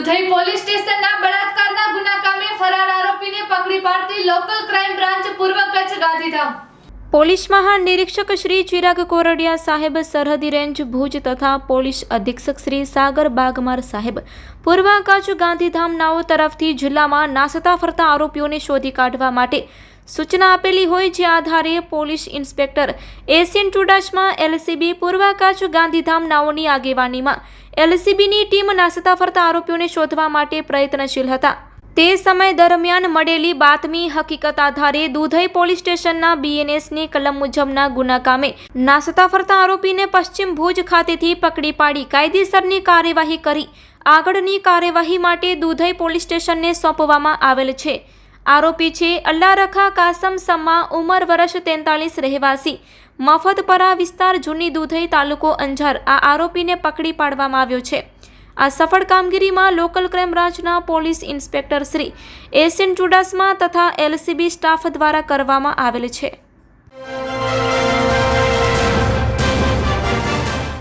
Dudhai police સ્ટેશનના બળાત્કારના ગુના કામે ફરાર આરોપીને પકડી પાડતી લોકલ ક્રાઇમ બ્રાન્ચ પૂર્વ કચ્છ ગાંધીધામ. પોલીસ મહાનિરીક્ષક શ્રી ચિરાગ કોરડિયા સાહેબ સરહદી રેન્જ ભુજ તથા પોલીસ અધિક્ષક શ્રી સાગર બાગમાર સાહેબ પૂર્વ કચ્છ ગાંધીધામનાઓ તરફથી જિલ્લામાં નાસતા ફરતા આરોપીઓને શોધી કાઢવા માટે સૂચના આપેલી હોય જે આધારે પોલીસ ઇન્સ્પેક્ટર એસિયન ટુડાસમાં એલસીબી પૂર્વ ગાંધીધામ નાઓની આગેવાનીમાં એલસીબીની ટીમ નાસતા ફરતા આરોપીઓને શોધવા માટે પ્રયત્નશીલ હતા. તે સમય દરમિયાન મળેલી બાતમી હકીકત આધારે દુધઈ પોલીસ સ્ટેશનના બીએનએસની કલમ મુજબના ગુના કામે નાસતા ફરતા આરોપીને પશ્ચિમ ભુજ ખાતેથી પકડી પાડી કાયદેસરની કાર્યવાહી કરી આગળની કાર્યવાહી માટે દુધઈ પોલીસ સ્ટેશનને સોંપવામાં આવેલ છે. આરોપી છે અલ્લારખા કાસમ સમા ઉંમર વર્ષ તેતાલીસ રહેવાસી. મફતપરા વિસ્તાર જૂની દુધઈ તાલુકો અંજાર. આ આરોપીને પકડી પાડવામાં આવ્યો છે. આ સફળ કામગીરીમાં લોકલ ક્રાઇમ બ્રાન્ચના police inspector Shri S N Chudasama તથા એલસીબી સ્ટાફ દ્વારા કરવામાં આવેલ છે.